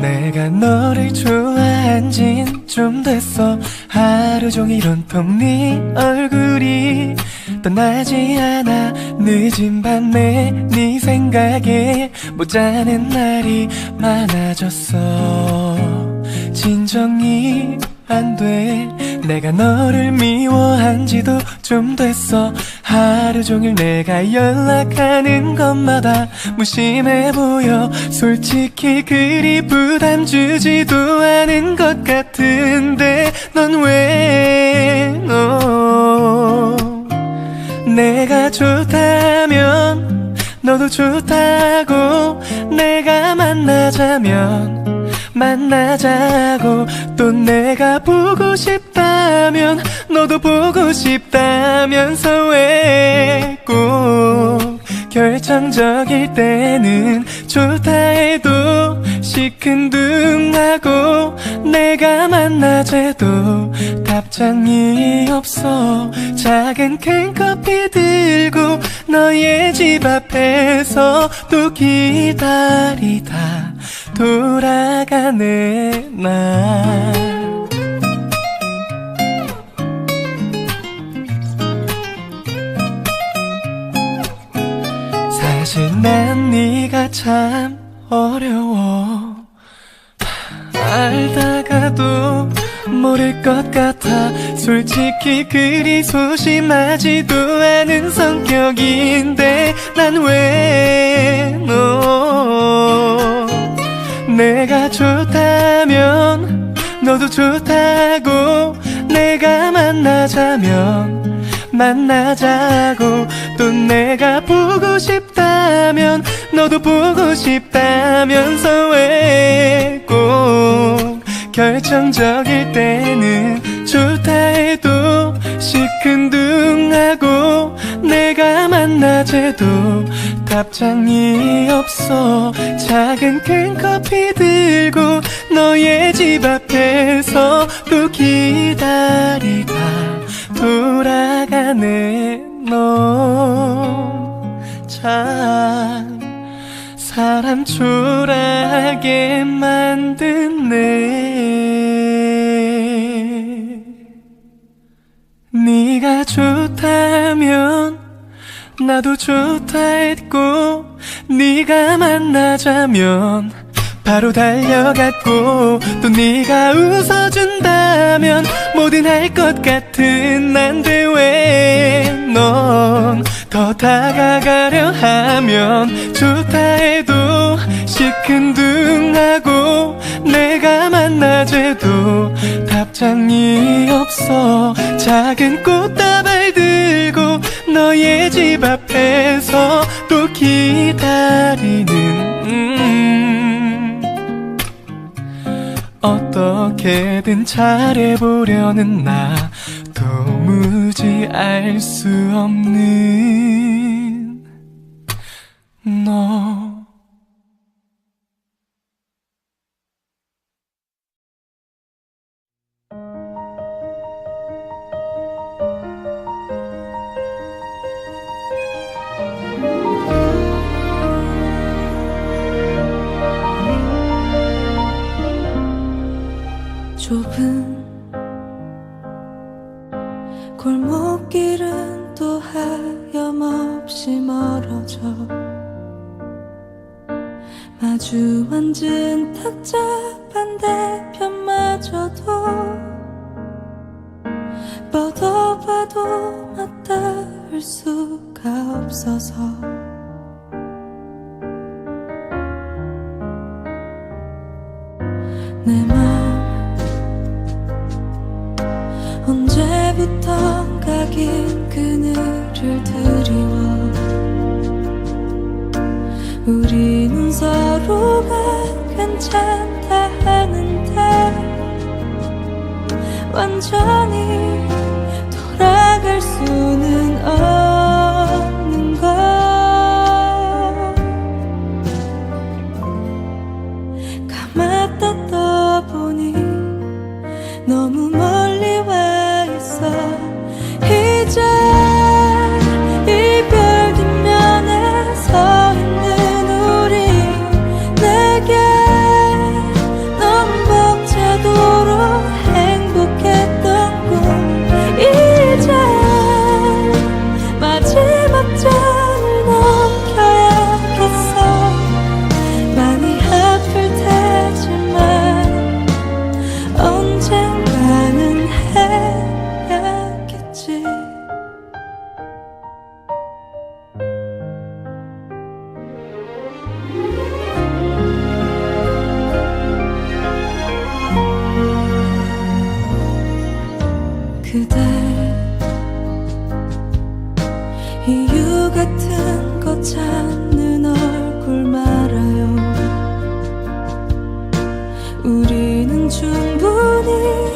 내가 너를 좋아한 진 좀 됐어. 하루 종일 온통 네 얼굴이 떠나지 않아. 늦은 밤에 네 생각에 못 자는 날이 많아졌어. 진정이 안 돼. 내가 너를 미워한 지도 좀 됐어. 하루 종일 내가 연락하는 것마다 무심해 보여. 솔직히 그리 부담 주지도 않은 것 같은데 넌왜? 너. 내가 좋다면 너도 좋다고 내가 만나자면 만나자고 또 내가 보고 싶다면 너도 보고 싶다면서 왜 꼭 결정적일 때는 좋다 해도 시큰둥하고 내가 만나재도 답장이 없어. 작은 캔커피 들고 너의 집 앞에서 또 기다리다 돌아가네 나 사실 난 네가 참 어려워 알다가도 모를 것 같아. 솔직히 그리 소심하지도 않은 성격인데 난왜너 내가 좋다면 너도 좋다고 내가 만나자면 만나자고 또 내가 싶다면 너도 보고 싶다면서 왜 꼭 결정적일 때는 좋다 해도 시큰둥하고 내가 만나재도 답장이 없어. 작은 캔커피 들고 너의 집 앞에서 또 기다리다 돌아가네. 너 참 사람 초라하게 만드네. 네가 좋다면 나도 좋다 했고 네가 만나자면 바로 달려갔고 또 네가 웃어준다면 뭐든 할 것 같은 난데 왜넌 더 다가가려 하면 좋다 해도 시큰둥하고 내가 만나재도 답장이 없어. 작은 꽃다발 들고 너의 집 앞에서 또 기다리는 음. 어떻게든 잘해보려는 나 도무지 알 수 없는 너. 좁은 골목길은 또 하염없이 멀어져 마주 앉은 탁자 반대편마저도 뻗어봐도 맞닿을 수가 없어서 내 맘 완전 우리는 충분히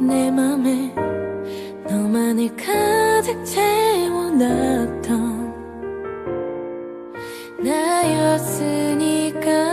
내 맘에 너만이 가득 채워놨던 나였으니까.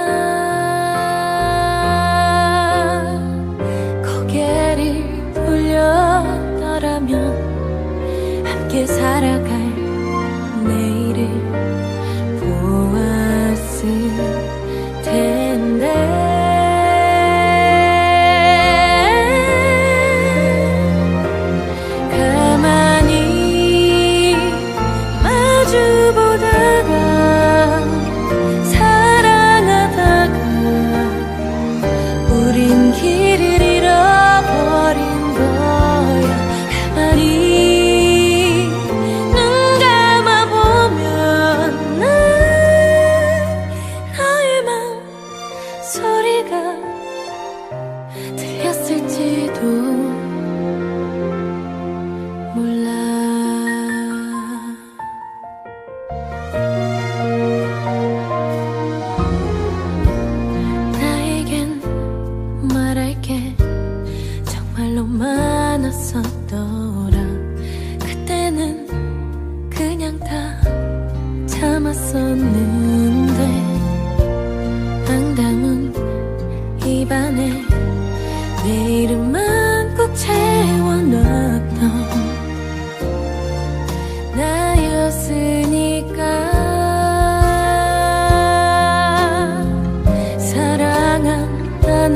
사랑한다는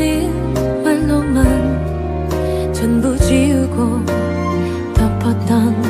말로만 전부 지우고 덮었던